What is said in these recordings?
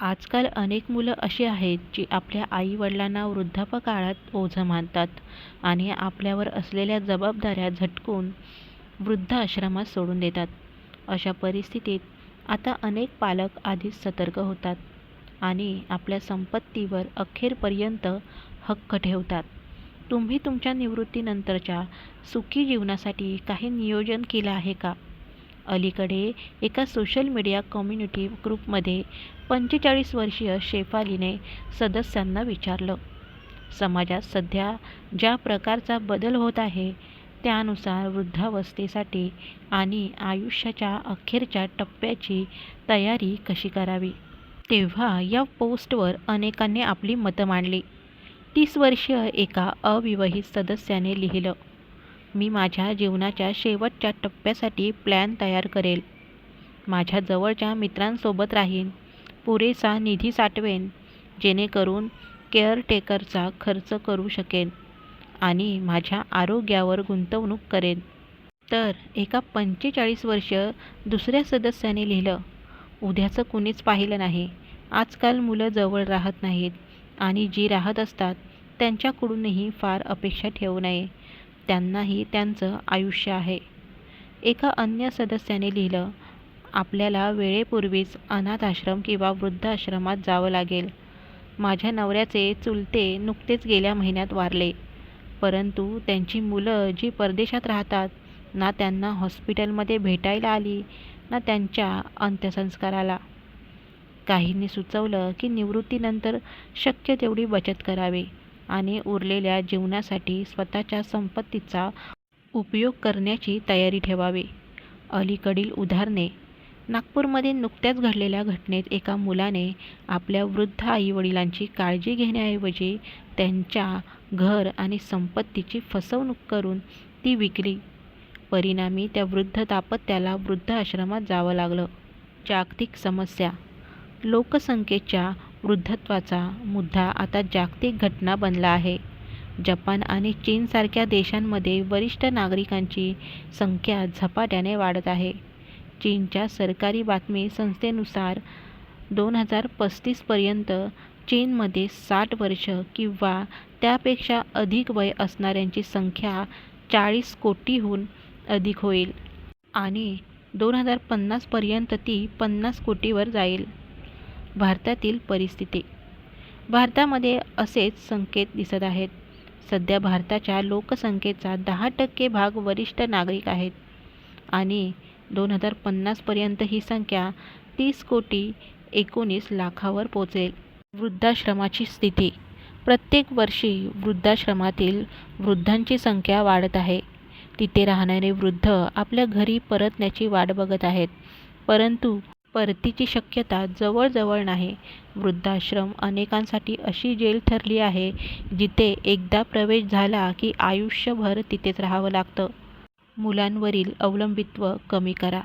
आजकाल अनेक मुलं अशी आहेत जी आपल्या आईवडिलांना वृद्धापकाळात ओझं मानतात आणि आपल्यावर असलेल्या जबाबदाऱ्या झटकून वृद्धाश्रमात सोडून देतात. अशा परिस्थितीत आता अनेक पालक आधीच सतर्क होतात आणि आपल्या संपत्तीवर अखेरपर्यंत हक्क ठेवतात. तुम्ही तुमच्या निवृत्तीनंतरच्या सुखी जीवनासाठी काही नियोजन केलं आहे का? अलीकडे एका सोशल मीडिया कम्युनिटी ग्रुपमध्ये पंचेचाळीस वर्षीय शेफालीने सदस्यांना विचारलं. समाजात सध्या ज्या प्रकारचा बदल होत आहे त्यानुसार वृद्धावस्थेसाठी आणि आयुष्याच्या अखेरच्या टप्प्याची तयारी कशी करावी? तेव्हा या पोस्टवर अनेकांनी आपली मतं मांडली. तीस वर्षीय एका अविवाहित सदस्याने लिहिलं मी माझ्या जीवनाच्या शेवटच्या टप्प्यासाठी प्लॅन तयार करेल. माझ्या जवळच्या मित्रांसोबत राहीन. पुरेसा निधी साठवेन जेणेकरून केअरटेकरचा खर्च करू शकेन आणि माझ्या आरोग्यावर गुंतवणूक करेन. तर एका पंचेचाळीस वर्ष दुसऱ्या सदस्याने लिहिलं. उद्याचं कुणीच पाहिलं नाही. आजकाल मुलं जवळ राहत नाहीत आणि जी राहत असतात त्यांच्याकडूनही फार अपेक्षा ठेवू नये. त्यांनाही त्यांचं आयुष्य आहे. एका अन्य सदस्याने लिहिलं आपल्याला वेळेपूर्वीच अनाथाश्रम किंवा वृद्धाश्रमात जावं लागेल. माझ्या नवऱ्याचे चुलते नुकतेच गेल्या महिन्यात वारले. परंतु त्यांची मुलं जी परदेशात राहतात ना त्यांना हॉस्पिटलमध्ये भेटायला आली ना त्यांच्या अंत्यसंस्काराला. काहींनी सुचवलं की निवृत्तीनंतर शक्य तेवढी बचत करावी. आणि उरलेल्या जीवनासाठी स्वतःच्या संपत्तीचा उपयोग करण्याची तयारी ठेवावी. अलीकडील उदाहरणे. नागपूरमध्ये नुकत्याच घडलेल्या घटनेत एका मुलाने आपल्या वृद्ध आईवडिलांची काळजी घेण्याऐवजी त्यांच्या घर आणि संपत्तीची फसवणूक करून ती विकली. परिणामी त्या वृद्ध दाम्पत्याला वृद्धाश्रमात जावं लागलं. जागतिक समस्या. लोकसंख्येच्या वृद्धत्वाचा मुद्दा आता जागतिक घटना बनला आहे. जपान आणि चीनसारख्या देशांमध्ये वरिष्ठ नागरिकांची संख्या झपाट्याने वाढत आहे. चीनच्या सरकारी बातमी संस्थेनुसार दोन हजार पस्तीसपर्यंत चीनमध्ये साठ वर्ष किंवा त्यापेक्षा अधिक वय असणाऱ्यांची संख्या चाळीस कोटीहून अधिक होईल आणि दोन हजार पन्नासपर्यंत ती पन्नास कोटीवर जाईल. भारतातील परिस्थिती. भारतामध्ये असेच संकेत दिसत आहेत. सध्या भारताच्या लोकसंख्येचा दहा टक्के भाग वरिष्ठ नागरिक आहेत. आणि दोन हजार पन्नासपर्यंत ही संख्या तीस कोटी एकोणीस लाखावर पोचेल. वृद्धाश्रमाची स्थिती. प्रत्येक वर्षी वृद्धाश्रमातील वृद्धांची संख्या वाढत आहे. तिथे राहणारे वृद्ध आपल्या घरी परतण्याची वाट बघत आहेत. परंतु परतीची शक्यता जवळजवळ नाही. वृद्धाश्रम अनेकांसाठी अशी जेल ठरली आहे जिथे एकदा प्रवेश झाला की आयुष्यभर तिथेच राहावं लागतं. मुलांवरील अवलंबित्व कमी करा.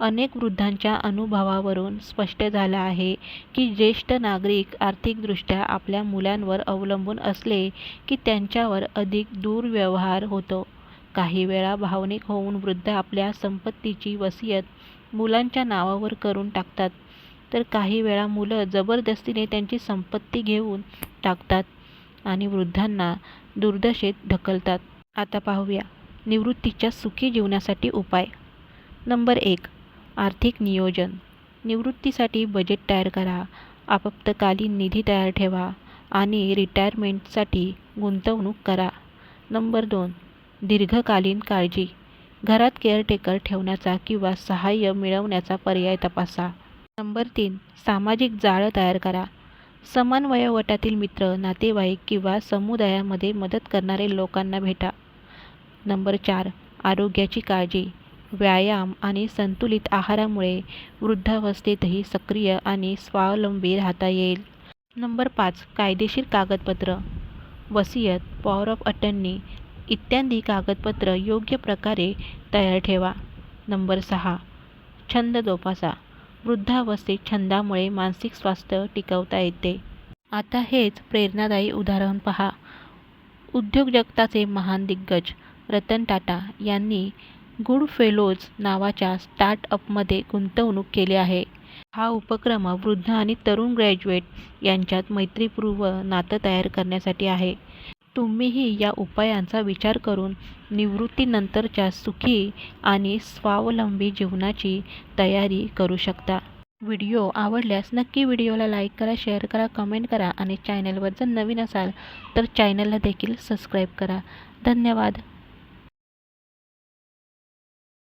अनेक वृद्धांच्या अनुभवावरून स्पष्ट झालं आहे की ज्येष्ठ नागरिक आर्थिकदृष्ट्या आपल्या मुलांवर अवलंबून असले की त्यांच्यावर अधिक दुर्व्यवहार होतो. काही वेळा भावनिक होऊन वृद्ध आपल्या संपत्तीची वसियत मुलांच्या नावावर करून टाकतात. तर काही वेळा मुलं जबरदस्तीने त्यांची संपत्ती घेऊन टाकतात आणि वृद्धांना दुर्दशेत ढकलतात. आता पाहूया. निवृत्तीच्या सुखी जीवनासाठी उपाय. नंबर एक आर्थिक नियोजन. निवृत्तीसाठी बजेट तयार करा. आपत्कालीन निधी तयार ठेवा आणि रिटायरमेंटसाठी गुंतवणूक करा. नंबर दोन दीर्घकालीन काळजी. घरात केअरटेकर ठेवण्याचा किंवा सहाय्य मिळवण्याचा पर्याय तपासा. नंबर तीन सामाजिक जाळं तयार करा. समान वयोगटातील मित्र नातेवाईक किंवा समुदायामध्ये मदत करणारे लोकांना भेटा. नंबर चार आरोग्याची काळजी. व्यायाम आणि संतुलित आहारामुळे वृद्धावस्थेतही सक्रिय आणि स्वावलंबी राहता येईल. नंबर पाच कायदेशीर कागदपत्र. वसियत पॉवर ऑफ अटर्नी इत्यादी कागदपत्र योग्य प्रकारे तयार ठेवा. नंबर सहा. छंद जोपासा. वृद्धावस्थेत छंदामुळे मानसिक स्वास्थ्य टिकवता येते. आता हेच प्रेरणादायी उदाहरण पहा. उद्योग जगताचे महान दिग्गज रतन टाटा यांनी गुड फेलोज नावाच्या स्टार्टअपमध्ये गुंतवणूक केली आहे. हा उपक्रम वृद्ध आणि तरुण ग्रॅज्युएट यांच्यात मैत्रीपूर्व नातं तयार करण्यासाठी आहे. तुम्हीही या उपायांचा विचार करून निवृत्तीनंतरच्या सुखी आणि स्वावलंबी जीवनाची तयारी करू शकता. व्हिडिओ आवडल्यास नक्की व्हिडिओला लाईक करा शेअर करा कमेंट करा आणि चॅनलवर जर नवीन असाल तर चॅनलला देखील सबस्क्राईब करा. धन्यवाद.